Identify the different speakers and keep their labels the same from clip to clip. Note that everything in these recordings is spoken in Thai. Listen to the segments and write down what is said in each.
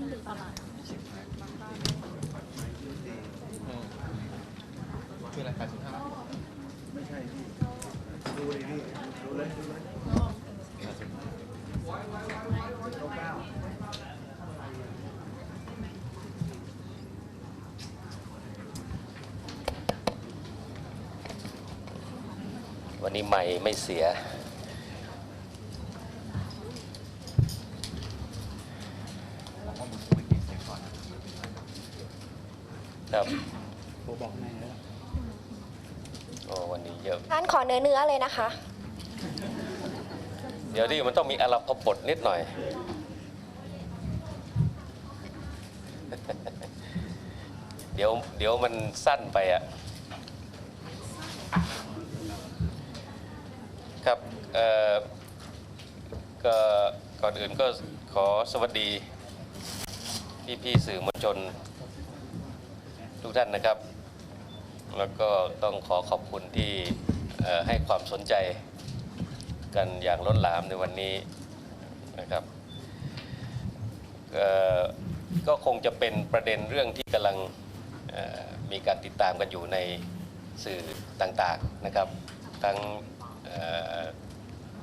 Speaker 1: คืออะไรขายสินค้า
Speaker 2: ไม่ใช่พี่ดูเลยพี่ดูเลยดูเลยเก้าเก้า
Speaker 3: วันนี้ไม่ไม่เสีย
Speaker 1: บอกว่ามึงไม่เก็บเสียงก่อน
Speaker 3: ครับ
Speaker 2: ผมบอกแม่แล้ว
Speaker 3: โอ้วันนี้เยอะ
Speaker 4: ท่านขอเนื้อเนื้อเลยนะคะ
Speaker 3: เดี๋ยวดิมันต้องมีอารัมพบทนิดหน่อย เดี๋ยวเดี๋ยวมันสั้นไปอะ ครับเอ่อก็ก่อนอื่นก็ขอสวัสดีพี่พี่ๆสื่อมวลชน ทุกท่านนะครับ แล้วก็ต้องขอขอบคุณที่ให้ความสนใจกันอย่างล้นหลามในวันนี้นะครับก็คงจะเป็นประเด็นเรื่องที่กำลังมีการติดตามกันอยู่ในสื่อต่างๆนะครับ ทั้ง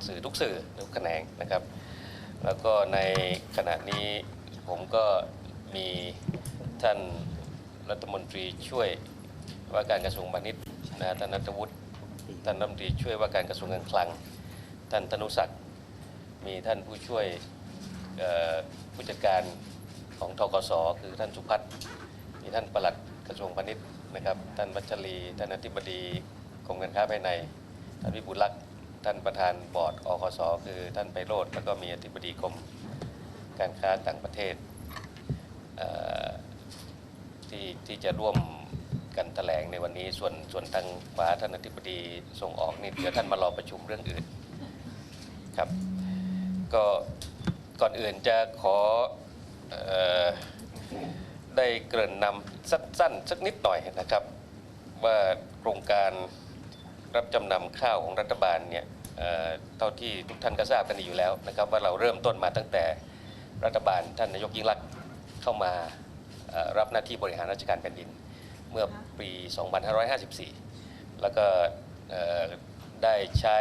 Speaker 3: สื่อทุกสื่อทุกแขนงนะครับ แล้วก็ในขณะนี้ผมก็มีท่าน รัฐมนตรีช่วยว่าการกระทรวงพาณิชย์นะท่านนัทวุฒิท่านรัฐมนตรีช่วยว่าการกระทรวงการคลัง ท่านธนุศักดิ์มีท่านผู้ช่วยผู้จัดการของทกสคือท่านสุพัฒน์มีท่านปลัดกระทรวงพาณิชย์นะครับ ท่านวัชรีท่านอธิบดีกรมการค้าภายใน ท่านวิบุลลักษณ์ท่านประธานบอร์ดอคสคือท่านไปโรธแล้วก็มีอธิบดีกรมการค้าต่างประเทศ ที่ที่จะร่วมกันแถลงในวันนี้ส่วนส่วนทางขวาท่านอธิบดีส่งออกนี่เดี๋ยวท่านมารอประชุมเรื่องอื่นครับก็ก่อนอื่นจะขออได้เกริ่นนำสั้นๆสักนิดหน่อยนะครับ ว่าโครงการรับจำนำข้าวของรัฐบาลเนี่ยเท่าที่ทุกท่านก็ทราบกันอยู่แล้วนะครับ ว่าเราเริ่มต้นมาตั้งแต่รัฐบาลท่านนายกยิ่งรักษณ์เข้ามา รับหน้าที่บริหารราชการแผ่นดิน เมื่อปี 2554 แล้วก็เอ่อได้ใช้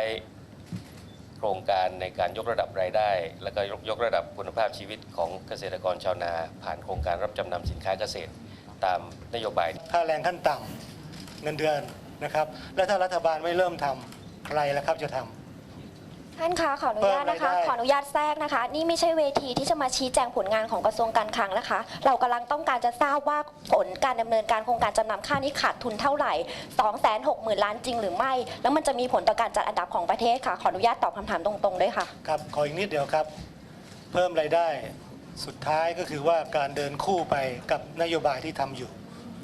Speaker 3: โครงการในการยกระดับรายได้ และก็ยกยกระดับคุณภาพชีวิตของเกษตรกรชาวนา ผ่านโครงการรับจำนำสินค้าเกษตรตามนโยบาย
Speaker 5: ค่าแรงขั้นต่ำเงินเดือนนะครับ และถ้ารัฐบาลไม่เริ่มทำใครล่ะครับจะทำ
Speaker 4: ท่านคะขออนุญาตนะคะ
Speaker 5: เพิ่มรายได้
Speaker 4: ขออนุญาตแทรกนะคะ นี่ไม่ใช่เวทีที่จะมาชี้แจงผลงานของกระทรวงการคลังนะคะ เรากำลังต้องการจะทราบว่าผลการดำเนินการโครงการจำนำข้าวนี้ขาดทุนเท่าไหร่ 2 6 0 0 0 0 ล้านจริงหรือไม่ แล้วมันจะมีผลต่อการจัดอันดับของประเทศค่ะ ขออนุญาตตอบคำถามตรงๆด้วยค่ะ
Speaker 5: ครับขออีกนิดเดียวครับ เพิ่มรายได้สุดท้ายก็คือว่าการเดินคู่ไปกับนโยบายที่ทำอยู่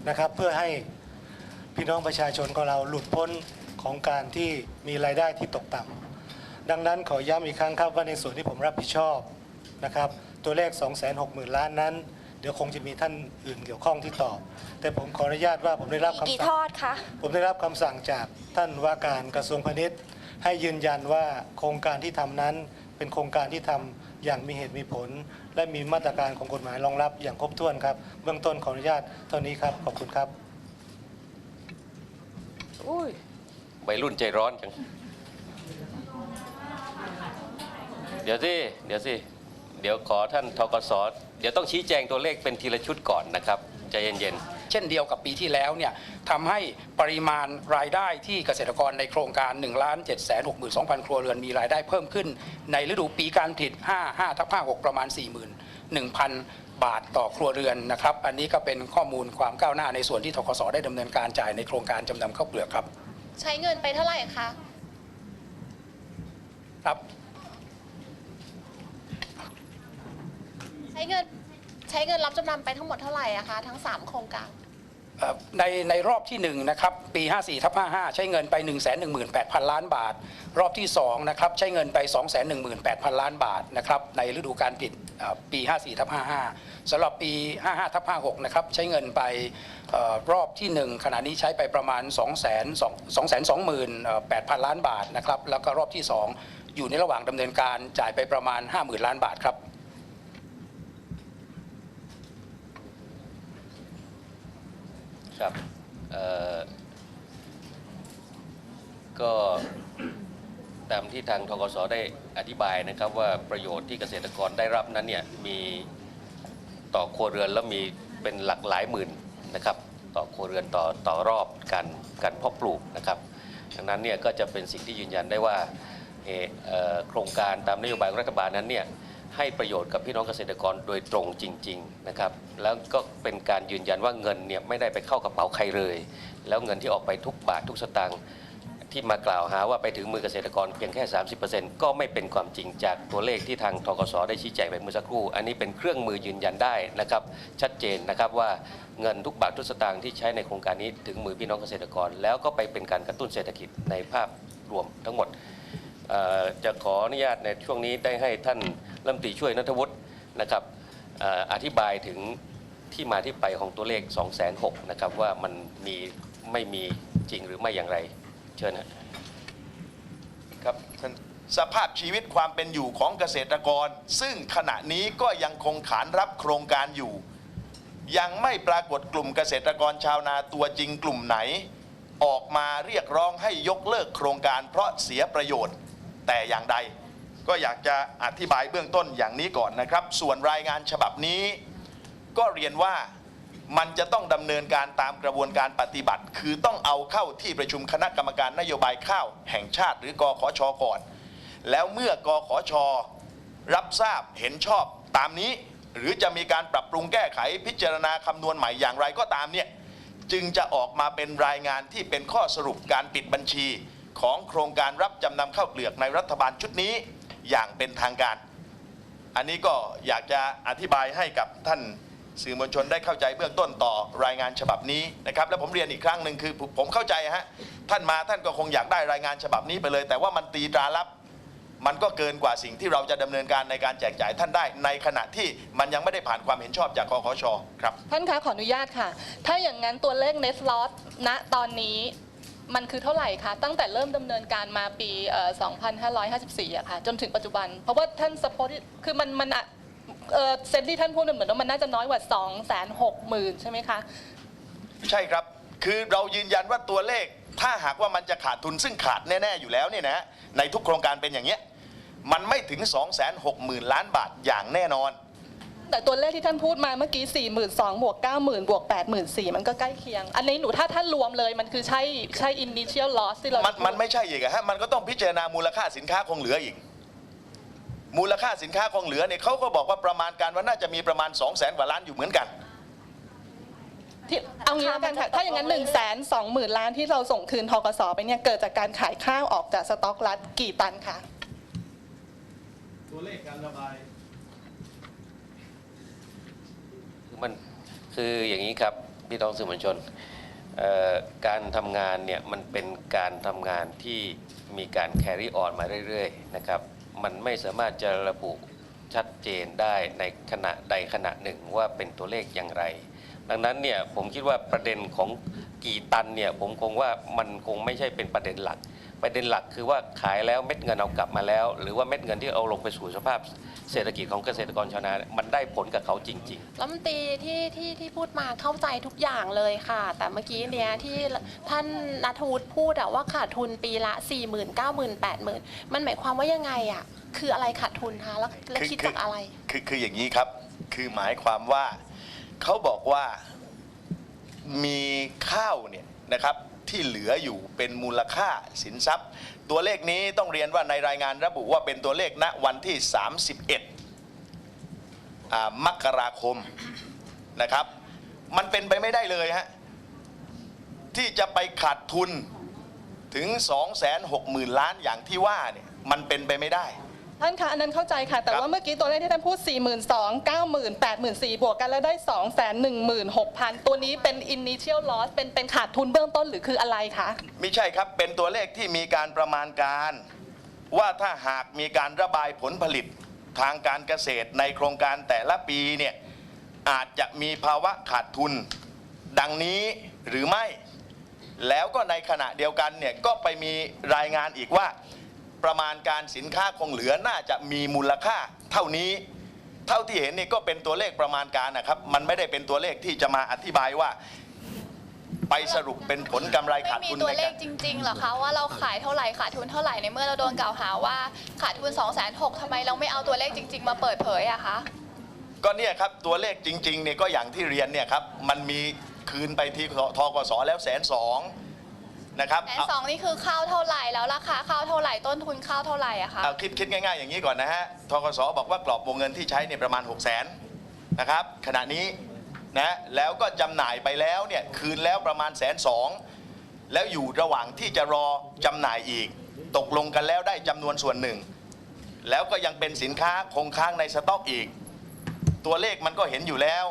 Speaker 5: นะครับ เพื่อให้พี่น้องประชาชนของเราหลุดพ้นของการที่มีรายได้ที่ตกต่ำ ดังนั้นขอย้ำอีกครั้งครับว่าในส่วนที่ผมรับผิดชอบนะครับตัวเลข 260,000 ล้านนั้น เดี๋ยวคงจะมีท่านอื่นเกี่ยวข้องที่ตอบ แต่ผมขออนุญาตว่าผมได้รับ
Speaker 4: กี่
Speaker 5: คำ
Speaker 4: กี่
Speaker 5: สั่
Speaker 4: ท
Speaker 5: ง
Speaker 4: อดคะ
Speaker 5: ผมได้รับคำสั่งจากท่านว่าการกระทรวงพาณิชย์ ให้ยืนยันว่าโครงการที่ทำนั้น เป็นโครงการที่ทำอย่างมีเหตุมีผล และมีมาตรการของกฎหมายรองรับอย่างครบถ้วนครับ เบื้องต้นขออนุญาตเท่านี้ครับขอบคุณครับ
Speaker 3: วัยรุ่นใจร้อนจัง เดี๋ยวสิเดี๋ยวสิเดี๋ยวขอท่านทกสเดี๋ยวต้องชี้แจงตัวเลขเป็นทีละชุดก่อนนะครับใจเย็น
Speaker 6: เช่นเดียวกับปีที่แล้วเนี่ยทำให้ปริมาณรายได้ที่เกษตรกรในโครงการ1 7 6 2 0 0 0 ครัวเรือนมีรายได้เพิ่มขึ้น ในฤดูปีการผลิต 5 5ทับ56 ประมาณ 41,000 บาทต่อครัวเรือนนะครับ อันนี้ก็เป็นข้อมูลความก้าวหน้าในส่วนที่ทกสได้ดำเนินการจ่ายในโครงการจำนำข้าวเปลือกครับ
Speaker 7: ใช้เงินไปเท่าไหร่คะ
Speaker 6: ครับ
Speaker 7: ใช้ เงินใช้เงินรับจำนำไปทั้งหมดเท่าไหร่อะคะทั้ง 3 โครงการ
Speaker 6: เอ่อในในรอบที่1นะครับปี 54ทับ55 ใช้เงินไป 1 1 8 0 0 0 ล้านบาท รอบที่2นะครับใช้เงินไป 2 1 8 0 0 0 ล้านบาทนะครับในฤดูการผลิตเอ่อปี 54ทับ55สำหรับปี 55ทับ56นะครับใช้เงินไปเอ่อรอบที่ 1 ขณะนี้ใช้ไปประมาณ 2 2 2 2 8 0 0 ล้านบาทนะครับแล้วก็รอบที่ 2 อยู่ในระหว่างดำเนินการจ่ายไปประมาณ 50,000 ล้านบาทครับ
Speaker 3: ครับก็ตามที่ทางทกสได้อธิบายนะครับว่าประโยชน์ที่เกษตรกรได้รับนั้นเนี่ยมีต่อครัวเรือนแล้วมีเป็นหลักหลายหมื่นนะครับ ต่อครัวเรือนต่อต่อรอบการการเพาะปลูกนะครับ ดังนั้นเนี่ยก็จะเป็นสิ่งที่ยืนยันได้ว่าโครงการตามนโยบายรัฐบาลนั้นเนี่ย ให้ประโยชน์กับพี่น้องเกษตรกรโดยตรงจริงๆนะครับแล้วก็เป็นการยืนยันว่าเงินเนี่ยไม่ได้ไปเข้ากระเป๋าใครเลย แล้วเงินที่ออกไปทุกบาททุกสตางค์ที่มากล่าวหาว่าไปถึงมือเกษตรกรเพียงแค่ 30%ก็ไม่เป็นความจริงจากตัวเลขที่ทางทกสได้ชี้แจงไปเมื่อสักครู่ อันนี้เป็นเครื่องมือยืนยันได้นะครับ ชัดเจนนะครับว่าเงินทุกบาททุกสตางค์ที่ใช้ในโครงการนี้ถึงมือพี่น้องเกษตรกร แล้วก็ไปเป็นการกระตุ้นเศรษฐกิจในภาพรวมทั้งหมดจะขออนุญาตในช่วงนี้ได้ให้ท่าน รัฐมนตรีช่วยนัทวุฒินะครับอธิบายถึงที่มาที่ไปของตัวเลข 2 6 0 0 0นะครับว่ามันมีไม่มีจริงหรือไม่อย่างไร เชิญ
Speaker 8: ครับท่านสภาพชีวิตความเป็นอยู่ของเกษตรกร ซึ่งขณะนี้ก็ยังคงขานรับโครงการอยู่ ยังไม่ปรากฏกลุ่มเกษตรกรชาวนาตัวจริงกลุ่มไหน ออกมาเรียกร้องให้ยกเลิกโครงการเพราะเสียประโยชน์แต่อย่างใด ก็อยากจะอธิบายเบื้องต้นอย่างนี้ก่อนนะครับ ส่วนรายงานฉบับนี้ ก็เรียนว่ามันจะต้องดำเนินการตามกระบวนการปฏิบัติ คือต้องเอาเข้าที่ประชุมคณะกรรมการนโยบายข้าวแห่งชาติ หรือกขชก่อน แล้วเมื่อกขชรับทราบเห็นชอบตามนี้ หรือจะมีการปรับปรุงแก้ไขพิจารณาคำนวณใหม่อย่างไรก็ตามเนี่ยจึงจะออกมาเป็นรายงานที่เป็นข้อสรุปการปิดบัญชี ของโครงการรับจำนำข้าวเปลือกในรัฐบาลชุดนี้ อย่างเป็นทางการ อันนี้ก็อยากจะอธิบายให้กับท่านสื่อมวลชนได้เข้าใจเบื้องต้นต่อรายงานฉบับนี้นะครับ และผมเรียนอีกครั้งหนึ่งคือผมเข้าใจฮะท่านมาท่านก็คงอยากได้รายงานฉบับนี้ไปเลย แต่ว่ามันตีตราลับ มันก็เกินกว่าสิ่งที่เราจะดำเนินการในการแจกจ่ายท่านได้ในขณะที่มันยังไม่ได้ผ่านความเห็นชอบจากคอคชครับ
Speaker 9: ท่านคะขออนุญาตค่ะ ถ้าอย่างนั้นตัวเลข net loss ณตอนนี้ มันคือเท่าไหร่คะตั้งแต่เริ่มดำเนินการมาปีเอ่อ2554อะค่ะจนถึงปัจจุบัน เพราะว่าท่านสปอร์ตคือมันมันอะเอ่อเซนที่ท่านพูดเหมือนว่ามันน่าจะน้อยกว่า 2 6 0 0 0 0 ใช่ไหมคะ
Speaker 8: ใช่ครับ คือเรายืนยันว่าตัวเลข ถ้าหากว่ามันจะขาดทุนซึ่งขาดแน่ ๆ อยู่แล้วเนี่ยนะในทุกโครงการเป็นอย่างเงี้ย มันไม่ถึง 2 6 0 0 0 0 ล้านบาทอย่างแน่นอน
Speaker 9: แต่ตัวเลขที่ท่านพูดมาเมื่อกี้4 2 0 0 0บวก90,000บวก84,000มันก็ใกล้เคียง อันนี้หนูถ้าท่านรวมเลยมันคือใช่ใช่ initial loss ที่เรา
Speaker 8: มันมันไม่ใช่อีกอะฮะมันก็ต้องพิจารณามูลค่าสินค้าคงเหลืออีก มูลค่าสินค้าคงเหลือเนี่ยเขาก็บอกว่าประมาณการว่าน่าจะมีประมาณ 2 0 0แสนกว่าล้านอยู่เหมือนกัน
Speaker 9: ที่เอางี้แล้วกันค่ะ ถ้าอย่างนั้น1นึ่งแสนสองหมื่นล้านที่เราส่งคืนทกสไปเนี่ย เกิดจากการขายข้าวออกจากสต็อกรัฐกี่ตันคะ
Speaker 2: ตัวเลขการระบาย
Speaker 3: คือมันคืออย่างนี้ครับพี่น้องสื่อมวลชนการทำงานเนี่ยมันเป็นการทำงานที่มีการ carry on มาเรื่อยๆนะครับมันไม่สามารถจะระบุชัดเจนได้ในขณะใดขณะหนึ่งว่าเป็นตัวเลขอย่างไร ดังนั้นเนี่ยผมคิดว่าประเด็นของกี่ตันเนี่ยผมคงว่ามันคงไม่ใช่เป็นประเด็นหลัก ประเด็นหลักคือว่าขายแล้วเม็ดเงินเอากลับมาแล้ว หรือว่าเม็ดเงินที่เอาลงไปสู่สภาพเศรษฐกิจของเกษตรกรชาวนาเนี่ยมันได้ผลกับเขาจริง ๆ
Speaker 7: รัฐมนตรีที่ที่ที่พูดมาเข้าใจทุกอย่างเลยค่ะ แต่เมื่อกี้เนี้ยที่ท่านนัทวุฒิพูดอะว่าขาดทุนปีละ 4 0 0 0 0 9 0 0 0 0 8 0,000 มันหมายความว่ายังไงอะคืออะไรขาดทุนคะแล้วแล้ว
Speaker 8: คือ
Speaker 7: คิด
Speaker 8: คือ
Speaker 7: จากอะไร
Speaker 8: คือคืออย่างนี้ครับ คือหมายความว่าเขาบอกว่ามีข้าวเนี่ยนะครับ ที่เหลืออยู่เป็นมูลค่าสินทรัพย์ ตัวเลขนี้ต้องเรียนว่าในรายงานระบุว่าเป็นตัวเลขณวันที่ 31 มกราคมนะครับ มันเป็นไปไม่ได้เลยฮะที่จะไปขาดทุนถึง 260,000 ล้านอย่างที่ว่าเนี่ยมันเป็นไปไม่ได้
Speaker 9: ท่านคะอันนั้นเข้าใจค่ะ แต่
Speaker 8: ครับ
Speaker 9: ว่าเมื่อกี้ตัวเลขที่ท่านพูด 4 2 0 0 0 90,000 84,000บวกกันแล้วได้ 2 1 6 0 0 0 ตัวนี้เป็น initial loss เป็นเป็นขาดทุนเบื้องต้นหรือคืออะไรคะ
Speaker 8: ไม่ใช่ครับ เป็นตัวเลขที่มีการประมาณการ ว่าถ้าหากมีการระบายผลผลิตทางการเกษตรในโครงการแต่ละปีเนี่ยอาจจะมีภาวะขาดทุน ดังนี้หรือไม่ แล้วก็ในขณะเดียวกันเนี่ยก็ไปมีรายงานอีกว่า ประมาณการสินค้าคงเหลือน่าจะมีมูลค่าเท่านี้ เท่าที่เห็นนี่ก็เป็นตัวเลขประมาณการนะครับ มันไม่ได้เป็นตัวเลขที่จะมาอธิบายว่า ไปสรุปเป็นผลกำไร
Speaker 10: ไม่
Speaker 8: ขาด
Speaker 10: มี
Speaker 8: ทุน
Speaker 10: ตัว
Speaker 8: ใน
Speaker 10: เล
Speaker 8: กา
Speaker 10: ข
Speaker 8: ร
Speaker 10: จริงๆเหรอคะว่าเราขายเท่าไหร่ขาดทุนเท่าไหร่ในเมื่อเราโดนกล่าวหาว่าขาดทุน2 6 0 0 0ทำไมเราไม่เอาตัวเลขจริง ๆ มาเปิดเผยอะคะ
Speaker 8: ก็เนี่ยครับตัวเลขจริงๆเนี่ยก็อย่างที่เรียนเนี่ยครับมันมีคืนไปที่ทกสแล้วแสนสอง นะครับ
Speaker 10: แสน
Speaker 8: เอา
Speaker 10: สองนี่คือข้าวเท่าไหร่แล้วราคาข้าวเท่าไหร่ต้นทุนข้าวเท่าไหร่อะคะ
Speaker 8: เอาคิดคิดง่ายๆ อย่างนี้ก่อนนะฮะทกสบอกว่ากรอบวงเงินที่ใช้เนี่ยประมาณ 6 0 0 0 0นนะครับขณะนี้นะแล้วก็จำหน่ายไปแล้วเนี่ยคืนแล้วประมาณแสนสองแล้วอยู่ระหว่างที่จะรอจำหน่ายอีก ตกลงกันแล้วได้จำนวนส่วนหนึ่ง แล้วก็ยังเป็นสินค้าคงค้างในสต็อกอีก ตัวเลขมันก็เห็นอยู่แล้ว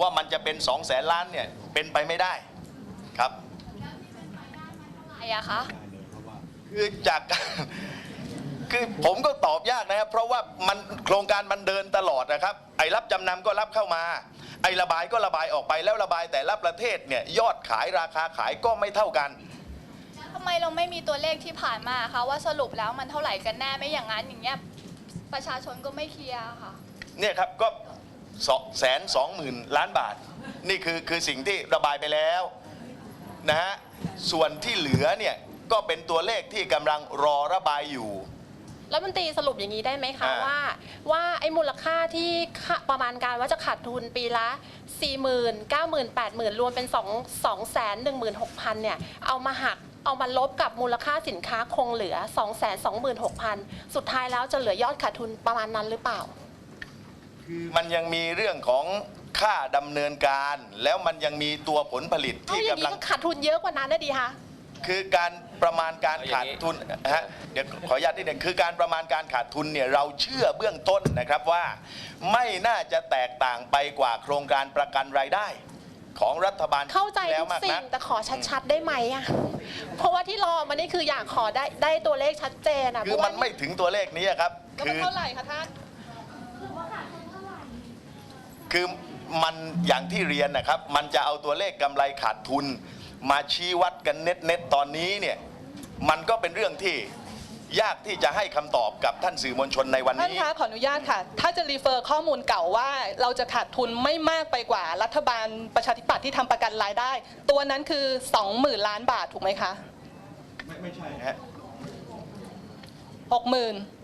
Speaker 8: ว่ามันจะเป็น2แสนล้านเนี่ยเป็นไปไม่ได้ครับ
Speaker 10: อะไรอะคะ
Speaker 8: คือจากการคือผมก็ตอบยากนะครับ เพราะว่ามันโครงการมันเดินตลอดนะครับ ไอ้รับจำนำก็รับเข้ามา ไอ้ระบายก็ระบายออกไปแล้วระบายแต่ละประเทศเนี่ยยอดขายราคาขายก็ไม่เท่ากัน
Speaker 10: ทำไมเราไม่มีตัวเลขที่ผ่านมาคะว่าสรุปแล้วมันเท่าไหร่กันแน่ไม่อย่างนั้นอย่างเงี้ยประชาชนก็ไม่เคลียร์ค่ะ
Speaker 8: เนี่ยครับก็แสนสองหมื่นล้านบาท นี่คือคือสิ่งที่ระบายไปแล้ว นะฮะส่วนที่เหลือเนี่ยก็เป็นตัวเลขที่กำลังรอระบายอยู่
Speaker 7: แล้วมันตรีสรุปอย่างนี้ได้ไหมคะ
Speaker 8: อ่า
Speaker 7: ว่า ว่าไอ้มูลค่าที่ค่าประมาณการว่าจะขาดทุนปีละ 4 0 0 0 0 9 0 0 0 0 80,000 รวมเป็น 2 2 1 6 0 0 0 เนี่ย เอามาหักเอามาลบกับมูลค่าสินค้าคงเหลือ 2 2 6 0 0 0 สุดท้ายแล้วจะเหลือยอดขาดทุนประมาณนั้นหรือเปล่า
Speaker 8: มันยังมีเรื่องของ ค่าดำเนินการแล้วมันยังมีตัวผลผลิต
Speaker 7: เอา
Speaker 8: ที่
Speaker 7: อย่าง
Speaker 8: กำ
Speaker 7: นี้
Speaker 8: ลัง
Speaker 7: ก็ขาดทุนเยอะกว่านั้นนะดีคะ
Speaker 8: คือการประมาณการขาดทุนฮะเดี๋ยวขออนุญาตนิดหนึงคือการประมาณการขาดทุนเนี่ยเราเชื่อเบื้องต้นนะครับว่า ไม่น่าจะแตกต่างไปกว่าโครงการประกันรายได้ ของรัฐบาล
Speaker 7: เข้าใจ
Speaker 8: แล้
Speaker 7: ทุ
Speaker 8: ว
Speaker 7: ก
Speaker 8: มาก
Speaker 7: สิ่
Speaker 8: นั
Speaker 7: ง
Speaker 8: ก
Speaker 7: แต่ขอชัดๆได้ไหมอะเพราะว่าที่รอมานี่คืออยากขอได้ได้ตัวเลขชัดเจนอะ
Speaker 8: คือมันไม่ถึงตัวเลขนี้ครับ
Speaker 9: แล้ว
Speaker 8: คื
Speaker 9: มัน
Speaker 8: อ
Speaker 9: เท่าไหร่คะท่าน
Speaker 8: คือ มันอย่างที่เรียนนะครับ มันจะเอาตัวเลขกำไรขาดทุน มาชี้วัดกันเน็ตเน็ตๆตอนนี้เนี่ยมันก็เป็นเรื่องที่ยากที่จะให้คำตอบกับท่านสื่อมวลชนในวัน
Speaker 9: ท่าน
Speaker 8: นี้
Speaker 9: คะขออนุญาตค่ะ ถ้าจะรีเฟอร์ข้อมูลเก่าว่า เราจะขาดทุนไม่มากไปกว่ารัฐบาลประชาธิปัตย์ที่ทำประกันรายได้ ตัวนั้นคือ 20,000 ล้านบาทถูกไหมคะ
Speaker 2: ไม่ไม่ใช่
Speaker 8: นะฮะ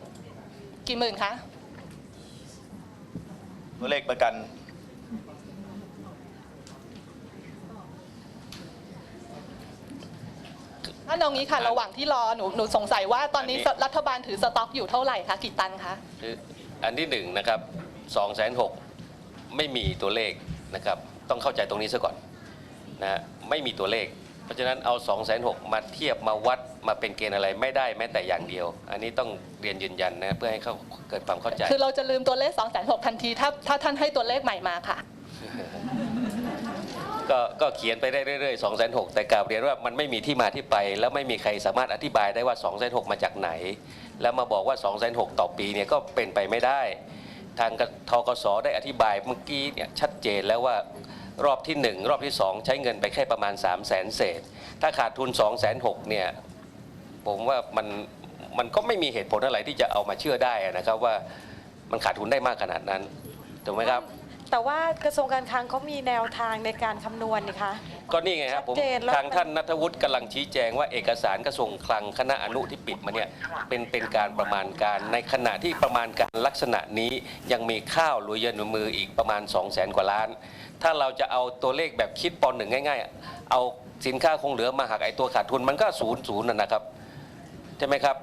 Speaker 9: 60,000กี่หมื่นคะ
Speaker 8: ตัวเลขประกัน
Speaker 9: ถ้าเอางี้ค่ะ ระหว่างที่รอหนูหนูสงสัยว่าตอนนี้
Speaker 3: อันนี้
Speaker 9: รัฐบาลถือสต็อกอยู่เท่าไหร่คะกี่ตันคะ
Speaker 3: คืออันที่หนึ่งนะครับ2องแสนหกไม่มีตัวเลขนะครับ ต้องเข้าใจตรงนี้ซะก่อนนะฮะไม่มีตัวเลข เพราะฉะนั้นเอา2องแสนหกมาเทียบมาวัดมาเป็นเกณฑ์อะไรไม่ได้แม้แต่อย่างเดียว อันนี้ต้องเรียนยืนยันนะเพื่อให้เข้าเกิดความเข้าใจ
Speaker 9: คือเราจะลืมตัวเลข2 6 0 0 0ทันทีถ้าถ้าท่านให้ตัวเลขใหม่มาค่ะ
Speaker 3: ก็ก็เขียนไปได้เรื่อยๆ2องแสนหแต่กล่าวเรียนว่ามันไม่มีที่มาที่ไป แล้วไม่มีใครสามารถอธิบายได้ว่า2องแสนหมาจากไหน แล้วมาบอกว่า2องแสนหต่อปีเนี่ยก็เป็นไปไม่ได้ ทางทกสได้อธิบายเมื่อกี้เนี่ยชัดเจนแล้วว่ารอบที่ 1 รอบที่ 2 ใช้เงินไปแค่ประมาณ 3 0 0แสนเศษ ถ้าขาดทุน2องแสเนี่ยผมว่ามันมันก็ไม่มีเหตุผลอะไรที่จะเอามาเชื่อได้นะครับว่ามันขาดทุนได้มากขนาดนั้นถูกไหมครับ
Speaker 11: แต่ว่ากระทรวงการคลังเขามีแนวทางในการคำนวณนี่คะ
Speaker 3: ก็นี่ไงครับผม
Speaker 11: ชัดเจนแล้ว
Speaker 3: ทางท่านนัทวุฒิกำลังชี้แจงว่าเอกสารกระทรวงคลังคณะอนุที่ปิดมาเนี่ยเป็นเป็นการประมาณการในขณะที่ประมาณการลักษณะนี้ยังมีข้าวหรือเย็นในมืออีกประมาณ 2 0 0แสนกว่าล้าน ถ้าเราจะเอาตัวเลขแบบคิดปอนหนึ่งง่าย ๆ เอาสินค้าคงเหลือมาหักไอตัวขาดทุนมันก็ศูนย์ศูนย์นะนะครับ ใช่ไหมครับ